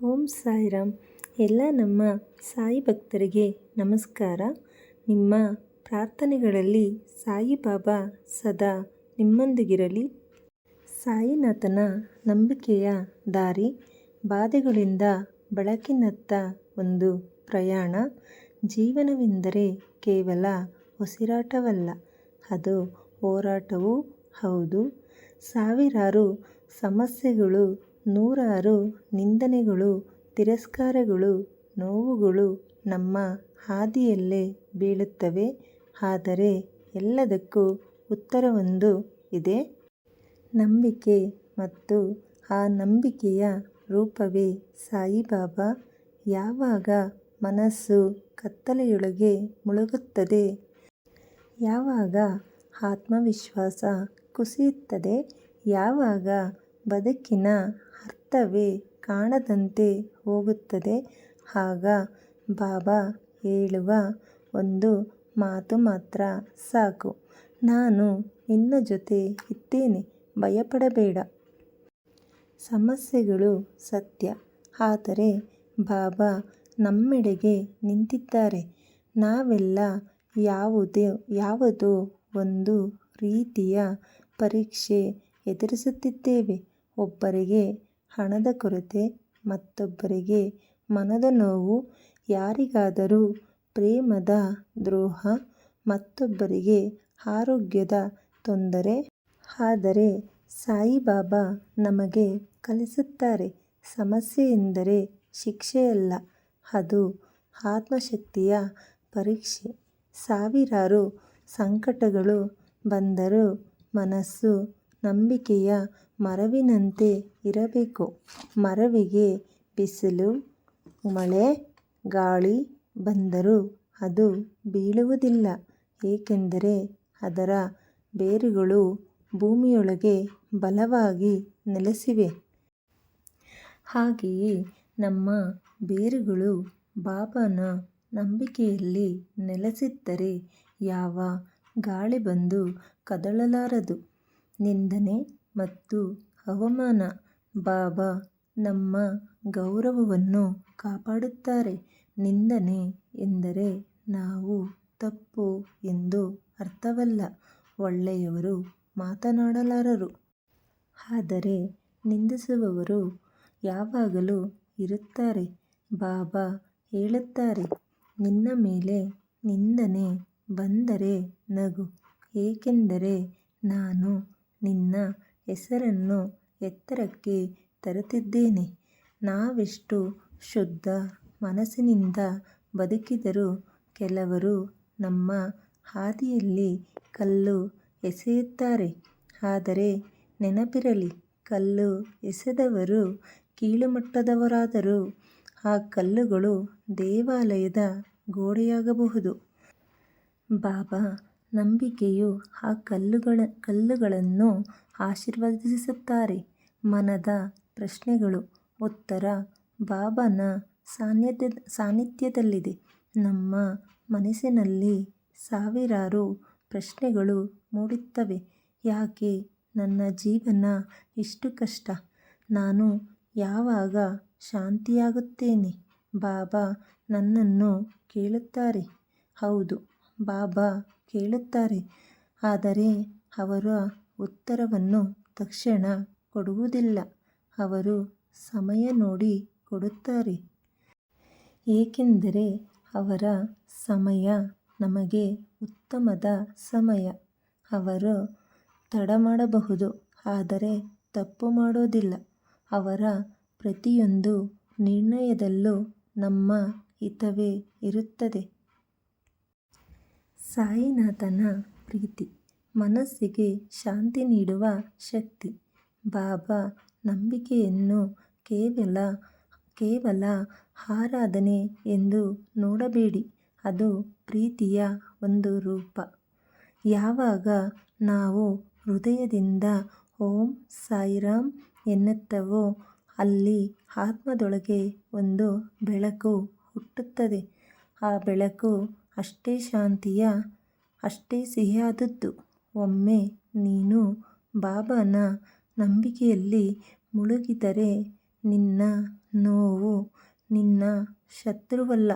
ಓಂ ಸಾಯಿರಾಮ್ ಎಲ್ಲ ನಮ್ಮ ಸಾಯಿ ಭಕ್ತರಿಗೆ ನಮಸ್ಕಾರ. ನಿಮ್ಮ ಪ್ರಾರ್ಥನೆಗಳಲ್ಲಿ ಸಾಯಿಬಾಬಾ ಸದಾ ನಿಮ್ಮೊಂದಿಗಿರಲಿ. ಸಾಯಿನಾಥನ ನಂಬಿಕೆಯ ದಾರಿ, ಬಾಧೆಗಳಿಂದ ಬೆಳಕಿನತ್ತ ಒಂದು ಪ್ರಯಾಣ, ಜೀವನವೆಂದರೆ ಕೇವಲ ಉಸಿರಾಟವಲ್ಲ, ಅದು ಹೋರಾಟವೂ ಹೌದು. ಸಾವಿರಾರು ಸಮಸ್ಯೆಗಳು ನೂರಾರು ನಿಂದನೆಗಳು, ತಿರಸ್ಕಾರಗಳು, ನೋವುಗಳು ನಮ್ಮ ಹಾದಿಯಲ್ಲೇ ಬೀಳುತ್ತವೆ. ಆದರೆ ಎಲ್ಲದಕ್ಕೂ ಉತ್ತರವೊಂದು ಇದೆ. ನಂಬಿಕೆ ಮತ್ತು ಆ ನಂಬಿಕೆಯ ರೂಪವೇ ಸಾಯಿಬಾಬಾ. ಯಾವಾಗ ಮನಸ್ಸು ಕತ್ತಲೆಯೊಳಗೆ ಮುಳುಗುತ್ತದೆ, ಯಾವಾಗ ಆತ್ಮವಿಶ್ವಾಸ ಕುಸಿಯುತ್ತದೆ, ಯಾವಾಗ ಬದುಕಿನ ಅರ್ಥವೇ ಕಾಣದಂತೆ ಹೋಗುತ್ತದೆ. ಆಗ ಬಾಬಾ ಹೇಳುವ ಒಂದು ಮಾತು ಮಾತ್ರ ಸಾಕು. ನಾನು ನಿನ್ನ ಜೊತೆ ಇದ್ದೇನೆ. ಭಯಪಡಬೇಡ. ಸಮಸ್ಯೆಗಳು ಸತ್ಯ. ಆದರೆ ಬಾಬಾ ನಮ್ಮೆಡೆಗೆ ನಿಂತಿದ್ದಾರೆ. ನಾವೆಲ್ಲ ಯಾವುದೇ, ಯಾವುದೋ ಒಂದು ರೀತಿಯ ಪರೀಕ್ಷೆ ಎದುರಿಸುತ್ತಿದ್ದೇವೆ. ಒಬ್ಬರಿಗೆ ಹಣದ ಕೊರತೆ ಮತ್ತೊಬ್ಬರಿಗೆ ಮನದ ನೋವು, ಯಾರಿಗಾದರೂ ಪ್ರೇಮದ ದ್ರೋಹ, ಮತ್ತೊಬ್ಬರಿಗೆ ಆರೋಗ್ಯದ ತೊಂದರೆ. ಆದರೆ ಸಾಯಿಬಾಬಾ ನಮಗೆ ಕಲಿಸುತ್ತಾರೆ, ಸಮಸ್ಯೆ ಎಂದರೆ ಶಿಕ್ಷೆಯಲ್ಲ, ಅದು ಆತ್ಮಶಕ್ತಿಯ ಪರೀಕ್ಷೆ. ಸಾವಿರಾರು ಸಂಕಟಗಳು ಬಂದರೂ ಮನಸ್ಸು ನಂಬಿಕೆಯ ಮರವಿನಂತೆ ಇರಬೇಕು. ಮರವಿಗೆ ಬಿಸಿಲು, ಮಳೆ, ಗಾಳಿ ಬಂದರೂ ಅದು ಬೀಳುವುದಿಲ್ಲ. ಏಕೆಂದರೆ ಅದರ ಬೇರುಗಳು ಭೂಮಿಯೊಳಗೆ ಬಲವಾಗಿ ನೆಲೆಸಿವೆ. ಹಾಗೆಯೇ ನಮ್ಮ ಬೇರುಗಳು ಬಾಬಾನ ನಂಬಿಕೆಯಲ್ಲಿ ನೆಲೆಸಿದ್ದರೆ ಯಾವ ಗಾಳಿ ಬಂದು ಕದಲಲಾರದು ನಿಂದನೆ ಮತ್ತು ಅವಮಾನ ಬಾಬಾ ನಮ್ಮ ಗೌರವವನ್ನು ಕಾಪಾಡುತ್ತಾರೆ. ನಿಂದನೆ ಎಂದರೆ ನಾವು ತಪ್ಪು ಎಂದು ಅರ್ಥವಲ್ಲ. ಒಳ್ಳೆಯವರು ಮಾತನಾಡಲಾರರು. ಆದರೆ ನಿಂದಿಸುವವರು ಯಾವಾಗಲೂ ಇರುತ್ತಾರೆ. ಬಾಬಾ ಹೇಳುತ್ತಾರೆ, ನಿನ್ನ ಮೇಲೆ ನಿಂದನೆ ಬಂದರೆ ನಗು. ಏಕೆಂದರೆ ನಾನು ನಿನ್ನ ಹೆಸರನ್ನು ಎತ್ತರಕ್ಕೆ ತರುತ್ತಿದ್ದೇನೆ. ನಾವೆಷ್ಟು ಶುದ್ಧ ಮನಸ್ಸಿನಿಂದ ಬದುಕಿದರೂ ಕೆಲವರು ನಮ್ಮ ಹಾದಿಯಲ್ಲಿ ಕಲ್ಲು ಎಸೆಯುತ್ತಾರೆ. ಆದರೆ ನೆನಪಿರಲಿ, ಕಲ್ಲು ಎಸೆದವರು ಕೀಳುಮಟ್ಟದವರಾದರೂ ಆ ಕಲ್ಲುಗಳು ದೇವಾಲಯದ ಗೋಡೆಯಾಗಬಹುದು. ಬಾಬಾ ನಂಬಿಕೆಯು ಆ ಕಲ್ಲುಗಳ, ಕಲ್ಲುಗಳನ್ನು ಆಶೀರ್ವದಿಸುತ್ತಾರೆ. ಮನದ ಪ್ರಶ್ನೆಗಳು, ಉತ್ತರ ಬಾಬಾನ ಸಾನ್ನಿಧ್ಯ, ಸಾನ್ನಿಧ್ಯದಲ್ಲಿದೆ. ನಮ್ಮ ಮನಸ್ಸಿನಲ್ಲಿ ಸಾವಿರಾರು ಪ್ರಶ್ನೆಗಳು ಮೂಡುತ್ತವೆ. ಯಾಕೆ ನನ್ನ ಜೀವನ ಇಷ್ಟು ಕಷ್ಟ? ನಾನು ಯಾವಾಗ ಶಾಂತಿಯಾಗುತ್ತೇನೆ? ಬಾಬಾ ನನ್ನನ್ನು ಕೇಳುತ್ತಾರೆ. ಹೌದು, ಬಾಬಾ ಕೇಳುತ್ತಾರೆ. ಆದರೆ ಅವರ ಉತ್ತರವನ್ನು ತಕ್ಷಣ ಕೊಡುವುದಿಲ್ಲ. ಅವರು ಸಮಯ ನೋಡಿ ಕೊಡುತ್ತಾರೆ. ಏಕೆಂದರೆ ಅವರ ಸಮಯ ನಮಗೆ ಉತ್ತಮದ ಸಮಯ. ಅವರು ತಡ ಮಾಡಬಹುದು ಆದರೆ ತಪ್ಪು ಮಾಡೋದಿಲ್ಲ. ಅವರ ಪ್ರತಿಯೊಂದು ನಿರ್ಣಯದಲ್ಲೂ ನಮ್ಮ ಹಿತವೇ ಇರುತ್ತದೆ. ಸಾಯಿನಾಥನ ಪ್ರೀತಿ. ಮನಸ್ಸಿಗೆ ಶಾಂತಿ ನೀಡುವ ಶಕ್ತಿ. ಬಾಬಾ, ನಂಬಿಕೆಯನ್ನು ಕೇವಲ ಕೇವಲ ಆರಾಧನೆ ಎಂದು ನೋಡಬೇಡಿ. ಅದು ಪ್ರೀತಿಯ ಒಂದು ರೂಪ. ಯಾವಾಗ ನಾವು ಹೃದಯದಿಂದ ಓಂ ಸಾಯಿರಾಮ್ ಎನ್ನುತ್ತವೋ, ಅಲ್ಲಿ ಆತ್ಮದೊಳಗೆ ಒಂದು ಬೆಳಕು ಹುಟ್ಟುತ್ತದೆ. ಆ ಬೆಳಕು ಅಷ್ಟೇ ಶಾಂತಿಯ, ಅಷ್ಟೇ ಸಿಹಿಯಾದದ್ದು. ಒಮ್ಮೆ ನೀನು ಬಾಬಾನ ನಂಬಿಕೆಯಲ್ಲಿ ಮುಳುಗಿದರೆ ನಿನ್ನ ನೋವು ನಿನ್ನ ಶತ್ರುವಲ್ಲ,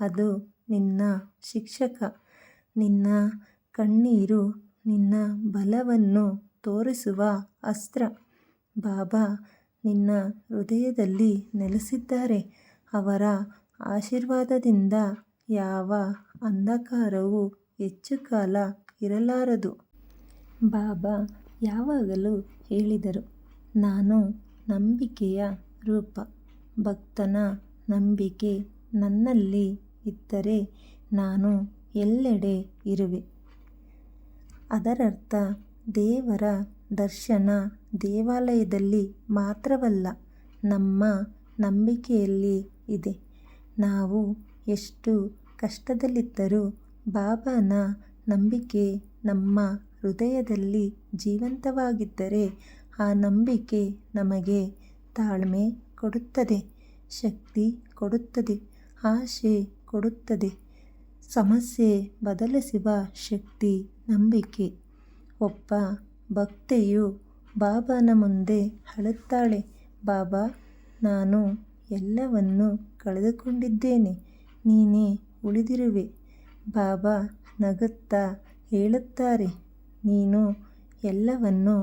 ಅದು ನಿನ್ನ ಶಿಕ್ಷಕ. ನಿನ್ನ ಕಣ್ಣೀರು ನಿನ್ನ ಬಲವನ್ನು ತೋರಿಸುವ ಅಸ್ತ್ರ. ಬಾಬಾ ನಿನ್ನ ಹೃದಯದಲ್ಲಿ ನೆಲೆಸಿದ್ದಾರೆ, ಅವರ ಆಶೀರ್ವಾದದಿಂದ ಯಾವ ಅಂಧಕಾರವೂ ಹೆಚ್ಚು ಕಾಲ ಇರಲಾರದು. ಬಾಬಾ ಯಾವಾಗಲೂ ಹೇಳಿದರು, ನಾನು ನಂಬಿಕೆಯ ರೂಪ. ಭಕ್ತನ ನಂಬಿಕೆ ನನ್ನಲ್ಲಿ ಇದ್ದರೆ ನಾನು ಎಲ್ಲೆಡೆ ಇರುವೆ. ಅದರರ್ಥ, ದೇವರ ದರ್ಶನ ದೇವಾಲಯದಲ್ಲಿ ಮಾತ್ರವಲ್ಲ, ನಮ್ಮ ನಂಬಿಕೆಯಲ್ಲಿ ಇದೆ. ನಾವು ಎಷ್ಟು ಕಷ್ಟದಲ್ಲಿದ್ದರೂ ಬಾಬಾನ ನಂಬಿಕೆ ನಮ್ಮ ಹೃದಯದಲ್ಲಿ ಜೀವಂತವಾಗಿದ್ದರೆ ಆ ನಂಬಿಕೆ ನಮಗೆ ತಾಳ್ಮೆ ಕೊಡುತ್ತದೆ, ಶಕ್ತಿ ಕೊಡುತ್ತದೆ, ಆಶೆ ಕೊಡುತ್ತದೆ. ಸಮಸ್ಯೆ ಬದಲಿಸುವ ಶಕ್ತಿ ನಂಬಿಕೆ. ಒಬ್ಬ ಭಕ್ತೆಯು ಬಾಬಾನ ಮುಂದೆ ಅಳುತ್ತಾಳೆ, ಬಾಬಾ, ನಾನು ಎಲ್ಲವನ್ನೂ ಕಳೆದುಕೊಂಡಿದ್ದೇನೆ. ನೀನೇ ಉಳಿದಿರುವೆ. ಬಾಬಾ ನಗುತ್ತಾ ಹೇಳುತ್ತಾರೆ, ನೀನು ಎಲ್ಲವನ್ನೂ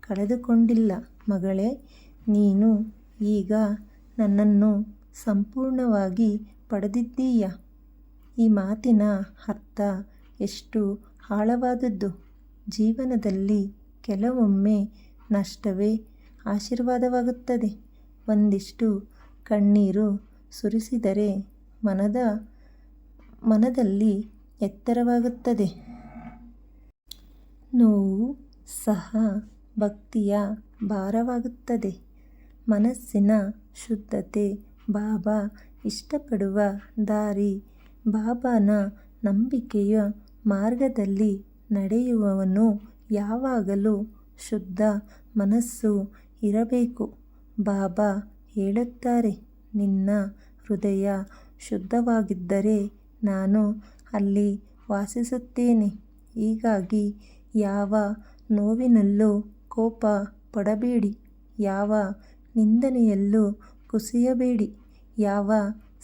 ಕಳೆದುಕೊಂಡಿಲ್ಲ ಮಗಳೇ, ನೀನು ಈಗ ನನ್ನನ್ನು ಸಂಪೂರ್ಣವಾಗಿ ಪಡೆದಿದ್ದೀಯ? ಈ ಮಾತಿನ ಅರ್ಥ ಎಷ್ಟು ಆಳವಾದದ್ದು. ಜೀವನದಲ್ಲಿ ಕೆಲವೊಮ್ಮೆ ನಷ್ಟವೇ ಆಶೀರ್ವಾದವಾಗುತ್ತದೆ. ಒಂದಿಷ್ಟು ಕಣ್ಣೀರು ಸುರಿಸಿದರೆ ಮನದ ಮನದಲ್ಲಿ ಎತ್ತರವಾಗುತ್ತದೆ. ನೋವು ಸಹ ಭಕ್ತಿಯ ಭಾರವಾಗುತ್ತದೆ. ಮನಸ್ಸಿನ ಶುದ್ಧತೆ ಬಾಬಾ ಇಷ್ಟಪಡುವ ದಾರಿ ಬಾಬಾನ ನಂಬಿಕೆಯ ಮಾರ್ಗದಲ್ಲಿ ನಡೆಯುವವನು ಯಾವಾಗಲೂ ಶುದ್ಧ ಮನಸ್ಸು ಇರಬೇಕು. ಬಾಬಾ ಹೇಳುತ್ತಾರೆ, ನಿನ್ನ ಹೃದಯ ಶುದ್ಧವಾಗಿದ್ದರೆ ನಾನು ಅಲ್ಲಿ ವಾಸಿಸುತ್ತೇನೆ. ಹೀಗಾಗಿ ಯಾವ ನೋವಿನಲ್ಲೂ ಕೋಪ ಪಡಬೇಡಿ. ಯಾವ ನಿಂದನೆಯಲ್ಲೂ ಕುಸಿಯಬೇಡಿ. ಯಾವ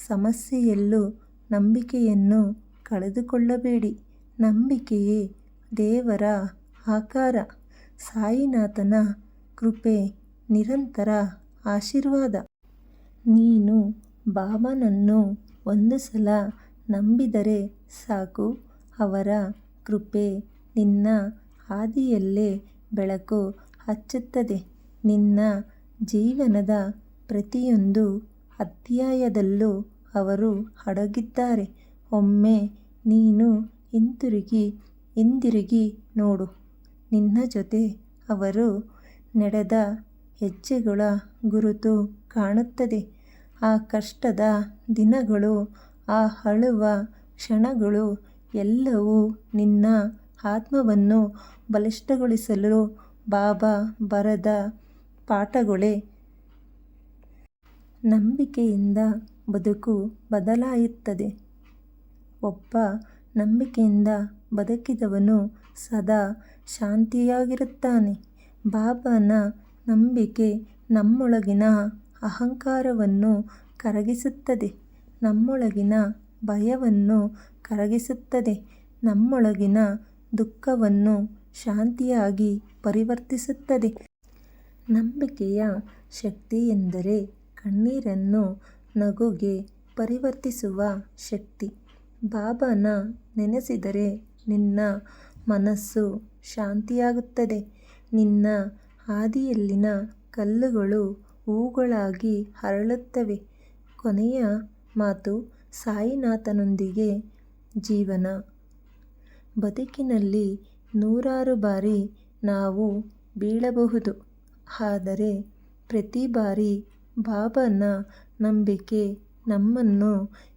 ಸಮಸ್ಯೆಯಲ್ಲೂ ನಂಬಿಕೆಯನ್ನು ಕಳೆದುಕೊಳ್ಳಬೇಡಿ. ನಂಬಿಕೆಯೇ ದೇವರ ಆಕಾರ. ಸಾಯಿನಾಥನ ಕೃಪೆ ನಿರಂತರ ಆಶೀರ್ವಾದ. ನೀನು ಬಾಬನನ್ನು ಒಂದು ಸಲ ನಂಬಿದರೆ ಸಾಕು. ಅವರ ಕೃಪೆ ನಿನ್ನ ಹಾದಿಯಲ್ಲೇ ಬೆಳಕು ಹಚ್ಚುತ್ತದೆ. ನಿನ್ನ ಜೀವನದ ಪ್ರತಿಯೊಂದು ಅಧ್ಯಾಯದಲ್ಲೂ ಅವರು ಅಡಗಿದ್ದಾರೆ ಒಮ್ಮೆ ನೀನು ಹಿಂತಿರುಗಿ, ಹಿಂದಿರುಗಿ ನೋಡು. ನಿನ್ನ ಜೊತೆ ಅವರು ನಡೆದ ಹೆಜ್ಜೆಗಳ ಗುರುತು ಕಾಣುತ್ತದೆ. ಆ ಕಷ್ಟದ ದಿನಗಳು ಆ ಅಳುವ ಕ್ಷಣಗಳು ಎಲ್ಲವೂ ನಿನ್ನ ಆತ್ಮವನ್ನು ಬಲಿಷ್ಠಗೊಳಿಸಲು ಬಾಬಾ ಬರದ ಪಾಠಗಳೇ. ನಂಬಿಕೆಯಿಂದ ಬದುಕು ಬದಲಾಯುತ್ತದೆ. ಒಬ್ಬ ನಂಬಿಕೆಯಿಂದ ಬದುಕಿದವನು ಸದಾ ಶಾಂತಿಯಾಗಿರುತ್ತಾನೆ. ಬಾಬಾನ ನಂಬಿಕೆ ನಮ್ಮೊಳಗಿನ ಅಹಂಕಾರವನ್ನು ಕರಗಿಸುತ್ತದೆ. ನಮ್ಮೊಳಗಿನ ಭಯವನ್ನು ಕರಗಿಸುತ್ತದೆ. ನಮ್ಮೊಳಗಿನ ದುಃಖವನ್ನು ಶಾಂತಿಯಾಗಿ ಪರಿವರ್ತಿಸುತ್ತದೆ. ನಂಬಿಕೆಯ ಶಕ್ತಿ ಎಂದರೆ ಕಣ್ಣೀರನ್ನು ನಗುಗೆ ಪರಿವರ್ತಿಸುವ ಶಕ್ತಿ. ಬಾಬಾನ ನೆನೆಸಿದರೆ ನಿನ್ನ ಮನಸ್ಸು ಶಾಂತಿಯಾಗುತ್ತದೆ. ನಿನ್ನ ಹಾದಿಯಲ್ಲಿನ ಕಲ್ಲುಗಳು ಹೂಗಳಾಗಿ ಅರಳುತ್ತವೆ ಕೊನೆಯ ಮಾತು ಸಾಯಿನಾಥನೊಂದಿಗೆ ಜೀವನ. ಬದುಕಿನಲ್ಲಿ ನೂರಾರು ಬಾರಿ ನಾವು ಬೀಳಬಹುದು, ಆದರೆ ಪ್ರತಿ ಬಾರಿ ಬಾಬನ ನಂಬಿಕೆ ನಮ್ಮನ್ನು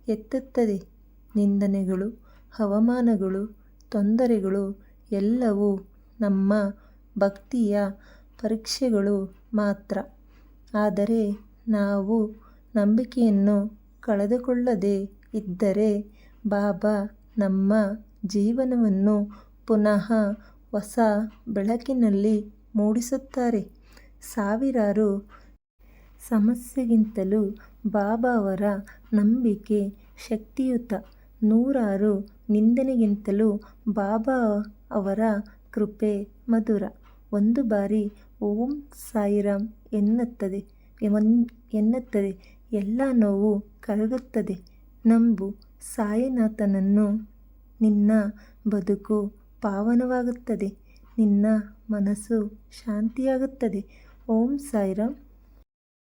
ಎತ್ತುತ್ತದೆ. ನಿಂದನೆಗಳು, ಅವಮಾನಗಳು, ತೊಂದರೆಗಳು ಎಲ್ಲವೂ ನಮ್ಮ ಭಕ್ತಿಯ ಪರೀಕ್ಷೆಗಳು ಮಾತ್ರ. ಆದರೆ ನಾವು ನಂಬಿಕೆಯನ್ನು ಕಳೆದುಕೊಳ್ಳದೆ ಇದ್ದರೆ ಬಾಬಾ ನಮ್ಮ ಜೀವನವನ್ನು ಪುನಃ ಹೊಸ ಬೆಳಕಿನಲ್ಲಿ ಮೂಡಿಸುತ್ತಾರೆ. ಸಾವಿರಾರು ಸಮಸ್ಯೆಗಿಂತಲೂ ಬಾಬಾವರ ನಂಬಿಕೆ ಶಕ್ತಿಯುತ. ನೂರಾರು ನಿಂದನೆಗಿಂತಲೂ ಬಾಬಾ ಅವರ ಕೃಪೆ ಮಧುರ. ಒಂದು ಬಾರಿ ಓಂ ಸಾಯಿರಾಮ್ ಎನ್ನುತ್ತದೆ ಎನ್ನುತ್ತದೆ. ಎಲ್ಲ ನೋವು ಕರಗುತ್ತದೆ. ನಂಬು ಸಾಯಿನಾಥನನ್ನು. ನಿನ್ನ ಬದುಕು ಪಾವನವಾಗುತ್ತದೆ. ನಿನ್ನ ಮನಸ್ಸು ಶಾಂತಿಯಾಗುತ್ತದೆ. ಓಂ ಸಾಯಿರಾಮ್